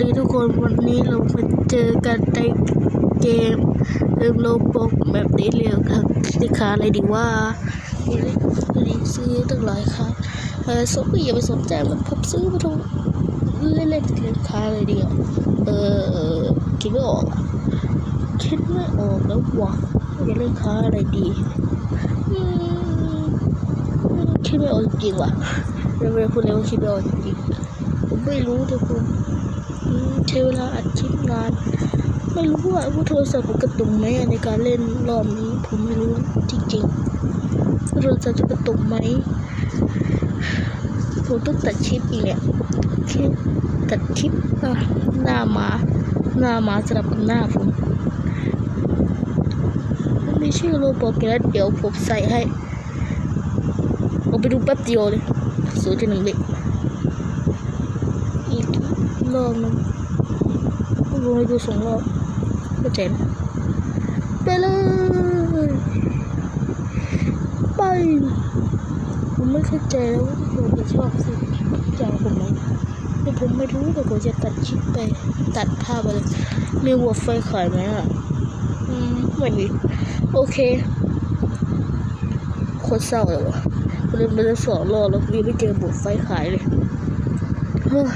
ดีทุกคนวันนี้เรามาเจอกันในเกมเริ่มโลบอกแบบนี้เร็วครับราคาอะไรดีว่าดีซื้อตั้งหลายครั้งเออสมก็อย่าไปสนใจมันผมซื้อมาทุกเล่นๆราคาอะไรดีอะเออคิดไม่ออกอะคิดไม่ออกแล้ววะจะเล่นค้าอะไรดีคิดไม่ออกจริงว่ะเราไม่ได้พูดเลยว่าคิดไม่ออกจริงผมไม่รู้ทุกคน ใช้เวลาอัดคลิปนาน ไม่รู้ว่าผู้โทรศัพท์มันกระตุกไหมในการเล่นรอบนี้ ผมไม่รู้จริงๆโทรศัพท์จะกระตุกไหมผมต้องตัดคลิปอีกเนี่ยคลิปตัดคลิปอะหน้าหมาหน้าหมาสลับกับหน้าผมมันมีชื่อโรบอทแล้วเดี๋ยวผมใส่ให้เอาไปดูแป๊บเดียวเลยศูนย์จุดหนึ่งเด็ก รอบนึงรวมไปดูสองรอบก็เจ๋งไปเลยไปผมไม่เข้าใจแล้วว่าผมจะชอบสิจางผมไหมแต่ผมไม่รู้แต่ผมจะตัดคลิปไปตัดภาพไปเลยมีหัวไฟขายไหมอะอืมไม่มีโอเคโคตรเศร้าเลยวะเล่นไปแล้วสองรอบแล้วยังไม่เจอหัวไฟขายเลยเฮ้ย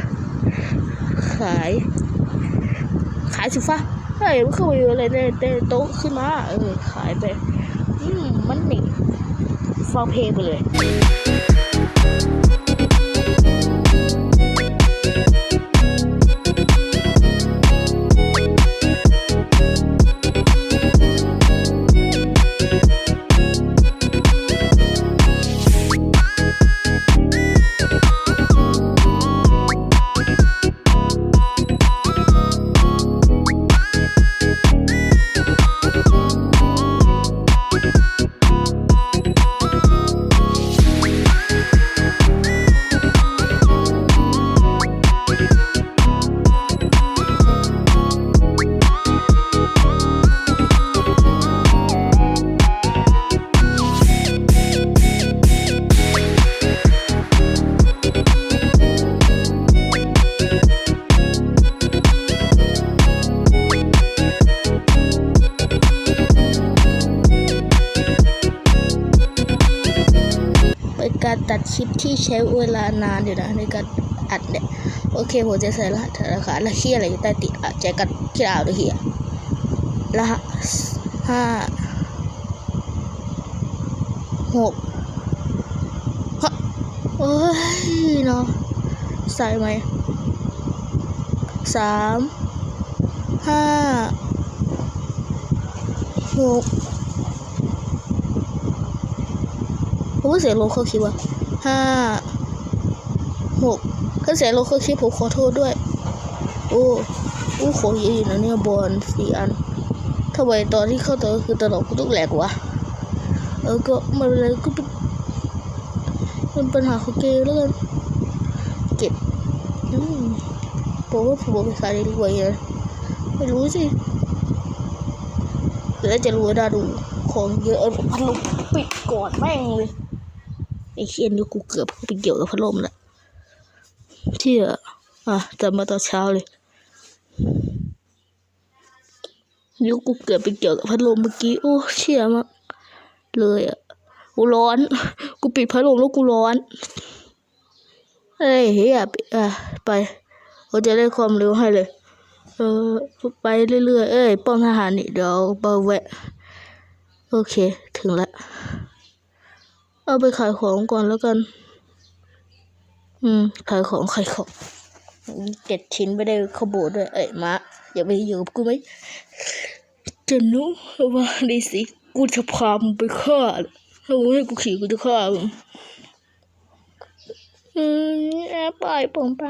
ขาย ขายสิฟ้าเฮ้ยมันเข้าไปอยู่อะไรในในโต๊ะขึ้นมาเออขายไปอืมมันนี่ฟังเพลงไปเลย ช้เวลานานอยู่นะในการอัดเนี่ยโอเคผมจะใส่รหัสธนาคารและขี้ยอะไรใต้ติดอะแจกันที่อ่าวด้วยเฮียรหัสห้าหกฮะโอ้ยเนาะใส่ไหมสามห้าหกผมก็เสียงลงเขาคลิปว่า ห้าหกก็เสียงลงเขาคลิปผมขอโทษด้วย โอ้โอ้ขอเยอะอยู่นะเนี่ยบอลสี่อันทำไมตอนที่เข้าตัวคือตลกกูต้องแหลกวะเออก็มันเป็นไรก็เป็นเป็นปัญหาของเกมแล้วกันเก็บอืมผมว่าผมเอาไปขายได้รวยนะไม่รู้สิแล้วจะรวยได้ดูของเยอะเอาพัดลมปิดก่อนแม่งเลย เคียนี่กูเกือบไปเกี่ยวกับพัดลมแล้วเที่ยอะแต่มาตอนเช้าเลยนิ้วกูเกือบไปเกี่ยวกับพัดลมเมื่อกี้โอ้เชี่ยมากเลยอะกูร้อน กูปิดพัดลมแล้วกูร้อนเฮ้ยเฮียปิดอะไปเราจะได้ความเร็วให้เลย เออไปเรื่อยๆเอ้ยป้อมทหารนี่เดี๋ยวเบาแวะ โอเค ถึงแล้ว เอาไปขายของก่อนแล้วกัน อืม ขายของขายของเจ็ดชิ้นไม่ได้ขโบด้วย เอ้ยมาอย่าไปอยู่กับกูไหมจะนุว่าดีสิ กูจะพามึงไปฆ่าถ้ามึงให้กูขี่กูจะฆ่ามึงอืมแอบปล่อยผมไป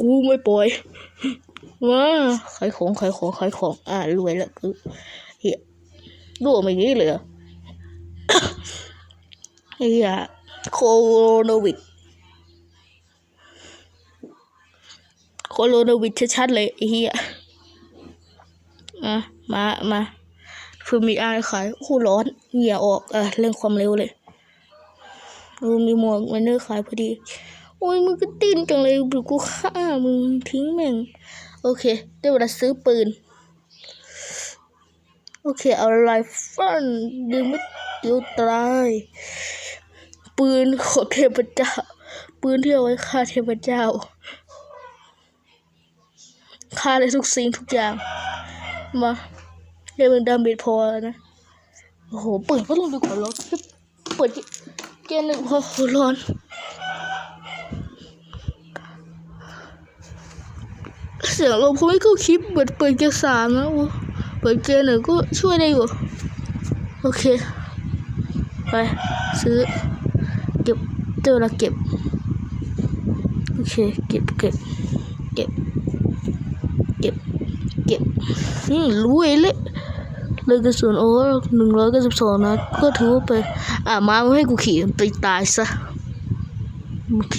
กูไม่ปล่อยว้าขายของขายของขายของ อ่ารวยแล้วกูเฮียรั่วมาอย่างนี้เลยเหรอ เฮียโคโรนวิดโคโรนวิดชัดๆเลยไอ้เฮียอะมามาเพื่อมีอายขายโอ้ร้อนเหงื่อออกอะเร่งความเร็วเลยดูมีหมวกมันเนอร์ขายพอดี โอ้ยมึงก็ติ้นจังเลยเดี๋ยวกูฆ่ามึงทิ้งแม่ง โอเค ได้เวลาซื้อปืน โอเค เอาไรฟันยิงไม่เดียวตาย ปืนของเทพเจ้า ปืนที่เอาไว้ฆ่าเทพเจ้าฆ่าได้ทุกสิ่งทุกอย่าง มาเดี๋ยวมึงดาเมจพอแล้วนะ โอ้โห เปิดพัดลมดีกว่าร้อนเปิดเกมหนึ่งพอร้อนเสียงลมเขาไม่เข้าคลิปเปิดเปิดเกียร์สามนะโอ้เปิดเกียร์หนึ่งก็ช่วยได้อยู่ โอเค ไป ซื้อ เจอละเก็บ โอเค เก็บเก็บเก็บ เก็บ เก็บอืมรู้เองเลยเลยกระสุนโอ้หนึ่งร้อยเก้าสิบสองนัดก็ถือว่าไป อะ มาไม่ให้กูขี่ไปตายซะ โอเค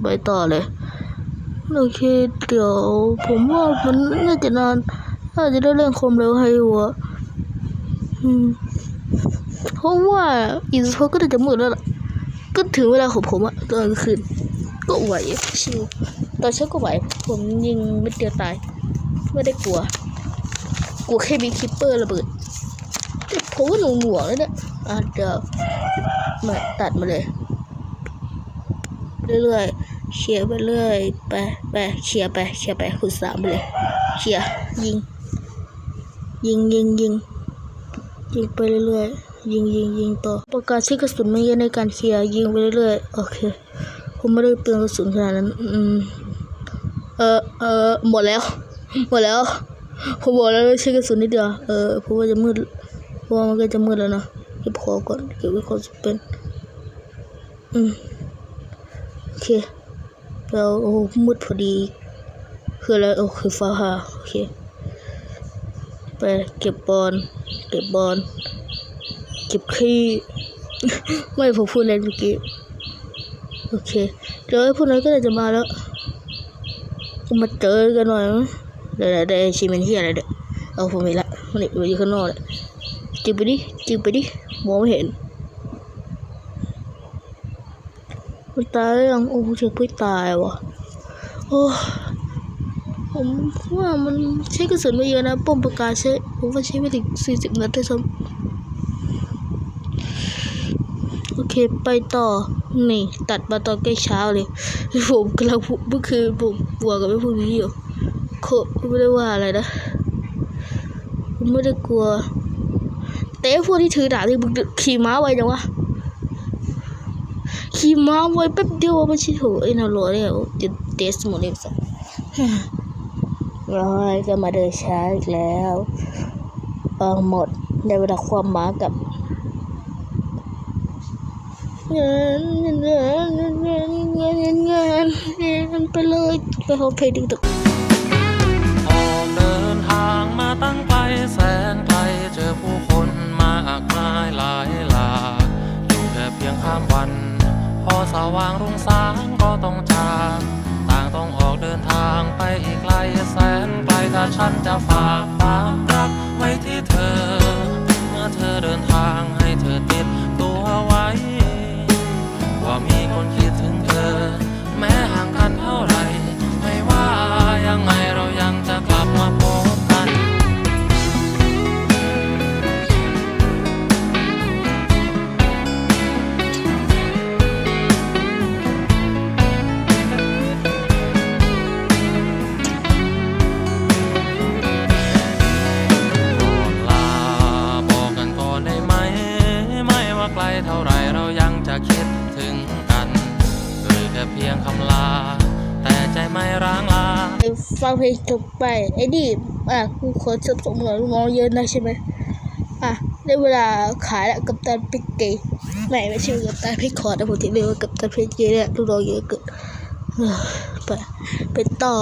ไปต่อเลย โอเค เดี๋ยวผมว่ามันน่าจะนาน น่าจะได้เรื่องความเร็วให้อยู่อะอืม เพราะว่าอีกสักพักก็จะมืดแล้วล่ะก็ถึงเวลาของผมอะตอนกลางคืนก็ไหวชิวตอนเช้าก็ไหวผมยิงไม่เดียวตาย ไม่ได้กลัว กลัวแค่มีคิปเปอร์ระเบิดแต่ผมว่าหนูหน่วงๆเลยเนี่ยอะเดี๋ยวมาตัดมาเลย เรื่อยๆเคลียไปเรื่อยไปไปเคลียไปเคลียไปคุณสามไปเลยเคลียยิง ยิงยิงยิงยิงไปเรื่อยๆ ยิงยิงยิงต่อประกาศใช้กระสุนไม่เยอะในการเคลียร์ยิงไปเรื่อยๆโอเค ผมไม่ได้เปลืองกระสุนขนาดนั้นอืมเออเออหมดแล้ว หมดแล้วผมบอกแล้วใช้กระสุนนิดเดียวเออเพราะว่าจะมืดเพราะว่ามันก็จะมืดแล้วนะเก็บของก่อนเก็บไว้ก่อนจะเป็นอืมโอเคแล้วโอ้มืดพอดี คืออะไรโอ้คือฟ้าผ่าโอเคไปเก็บบอลเก็บบอล เก็บขี้ไม่ผมพูดเล่นเมื่อกี้ โอเค เดี๋ยวพวกนั้นก็จะมาแล้วมาเจอกันหน่อยเดี๋ยวเดี๋ยวชิมเป็นที่อะไรเด็กเอาผมเห็นละมันอยู่ข้างนอกเลยจิบไปดิจิบไปดิมองไม่เห็นมันตายยังโอ้เจ็บไม่ตายวะโอ้ผมว่ามันใช้กระสุนไม่เยอะนะป้อมปากกาใช้ผมว่าใช้ไม่ถึงสี่สิบนัดด้ซ้ำโอ เคไปต่อ นี่ ตัดมาตอนใกล้เช้าเลย ผมกำลังพูดเมื่อคืนผมบวกกับไอ้พวกนี้อยู่โคไม่ได้ว่าอะไรนะผมไม่ได้กลัว แต่ไอ้พวกที่ถือดาบที่มึงขี่ม้าไวจังวะขี่ม้าไว้แป๊บเดียวไม่ใช่โถไอ้นรกเนี่ยจะเตสหมดเลยสัสร้อยก็มาเดินช้าอีกแล้ว เออหมดในเวลาความหมากับ เงินเงินเงินเงินเงินเงินเงินเงินไปเลยไปขอเพลงดึกดึกออกเดินทางมาตั้งไกลแสนไกลเจอผู้คนมากมายหลายหลากอยู่แค่เพียงข้ามวัน พอสว่างรุ่งสางก็ต้องจากต่างต้องออกเดินทางไปอีกไกลแสนไกลถ้าฉันจะฝากค ฟังเพลงจบไปไอ้นี่อะกูขอสส่งหน่อยลูกน้องเยอะนะใช่ไหมอะได้เวลาขายแล้วกับตันพิกเกไม่ไม่ใช่กับตันพิกคอร์ดนะผมที่เรียกว่ากับตันพิกเกเนี่ยลูกน้องเยอะเกินไปไปต่อ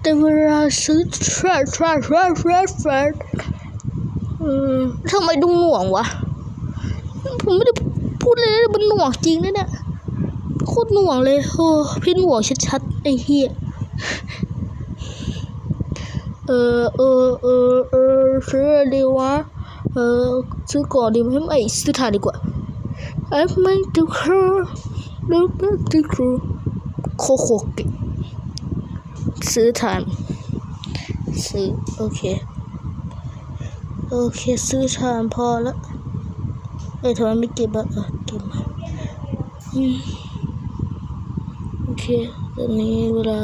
ได้เวลาซื้อทรัทรัทรัทรัทรัทอืมทำไมดูหน่วงวะ ผมไม่ได้พูดเลยนะมันหน่วงจริงนะเนี่ยโคตรหน่วงเลยโอ้พี่หน่วงชัดๆไอ้เหี้ย เออเออเออเออซื้อไรดีวะเออซื้อก่อนดีไหมไม่ซื้อถ่านดีกว่า I meant to her look at the crew โคโคเกะซื้อทานซื้อโอเคโอเคซื้อทานพอล้วเอ้ยทำไมไม่เก็บอะเออเก็บมาโอเคตอนนี้เวลา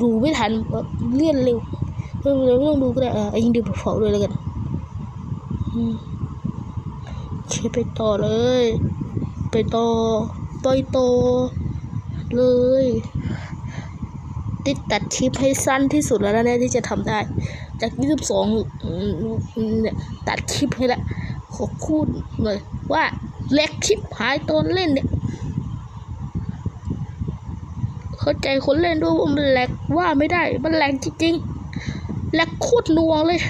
ดูไม่ทันเลื่อนเร็วเร็วเร็วไม่ต้องดูก็ได้อะไอ้ยิงดูเผาๆด้วยแล้วกันเคไปต่อเลย ไปต่อไปต่อเลยติดตัดคลิปให้สั้นที่สุดแล้วนะเนี่ยที่จะทำได้ จาก22เนี่ยตัดคลิปให้ละขอพูดเลยว่าแลกคลิปหายตอนเล่นเนี่ย เข้าใจคนเล่นด้วยว่ามันแลกว่าไม่ได้ มันแลกจริงๆแลกโคตรนัวเลย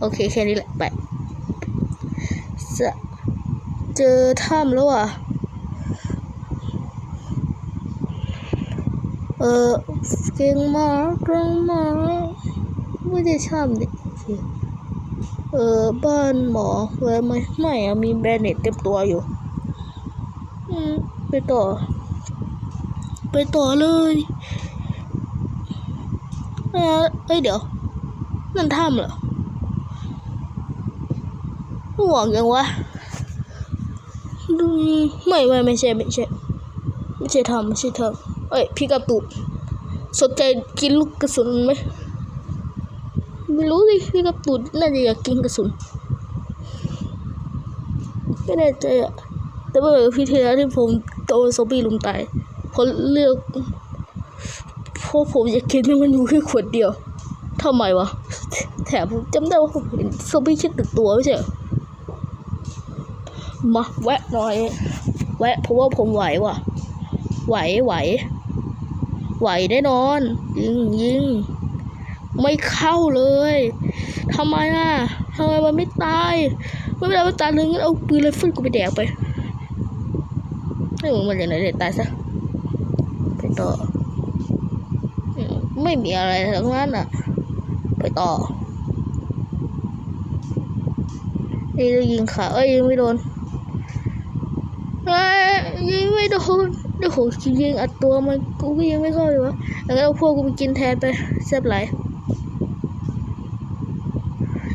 โอเคแค่นี้แหละไปจะเจอถ้ำแล้วอะ เออเก่งมากเก่งมากไม่ได้ช่ำดิเออบ้านหมอแวะไหมไม่มีแบรนเน็ตเต็มตัวอยู่ อืม ไปต่อ ไปต่อเลยเอ้ยเดี๋ยว นั่นถ้ำเหรอห่วงยังวะดูไม่ไม่ไม่ใช่ไม่ใช่ไม่ใช่ถ้ำไม่ใช่ถ้ำเอ้ยพี่กระตุกสนใจกินลูกกระสุนไหมไม่รู้สิพี่กระตุกน่าจะอยากกินกระสุนไม่แน่ใจอะแต่ว่าพี่เทียที่ผมโดนซอมบี้ลุมตาย เพราะเลือกเพราะผมอยากกินมันอยู่แค่ขวดเดียวทำไมวะ แถมผมจำได้ว่าผมเห็นซอมบี้แค่ตึกตัวไม่ใช่เหรอมาแวะหน่อย แวะเพราะว่าผมไหวว่ะ ไหวไหว ไหวแน่นอน ยิงยิงไม่เข้าเลยทำไมอะทำไมมันไม่ตาย ไม่เป็นไรมันตายเลยงั้นเอาปืนไรเฟิลกูไปแดกไปให้มึงมันอย่างไหนเดี๋ยวตายซะ ต่อ ไม่มีอะไรทั้งนั้นอะ ไปต่อเอ้ยยิงขาเอ้ยยิงไม่โดนเอ้ยิงไม่โดนเดี๋ยวโหยิงอัดตัวมันกูก็ยิงไม่เข้าเลยวะแล้วก็เอาพวกกูไปกินแทนไปแซ่บไหล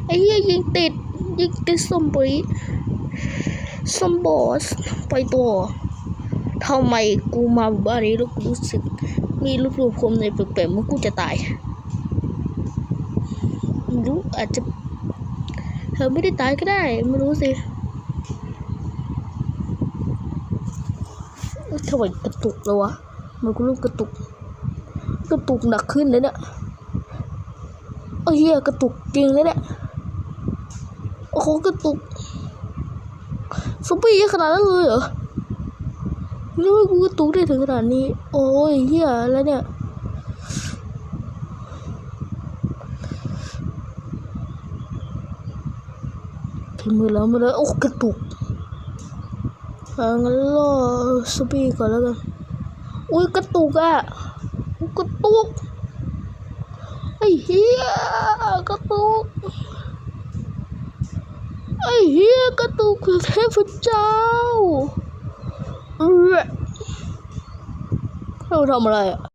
ไอ้เหี้ยยิงติดยิงติดสมบุยสมบอสไปตัว ทำไมกูมาบ้านนี้แล้วกูรู้สึก มีรูปรวมคมในแปลกๆมันกูจะตายรู้อาจจะ เธอไม่ได้ตายก็ได้ไม่รู้สิเอ้ยทำไมกระตุกแล้ววะมันก็เริ่มกระตุก กระตุกหนักขึ้นเลยเนี่ยเอ้เฮียกระตุกจริงเลยเนี่ยโอ้โหกระตุกซอมบี้เยอะขนาดนั้นเลยเหรอ นี่ว่ากูกระตุกได้ถึงขนาดนี้ โอ้ยเฮียแล้วเนี่ยถึงมือแล้วมือแล้วโอ้กระตุกอ่างั้นรอซอมบี้ก่อนแล้วกัน อุ้ยกระตุกอะกระตุกไอ้เหี้ยกระตุกไอ้เหี้ยกระตุกคือเทพเจ้า เออเราทำอะไรอะ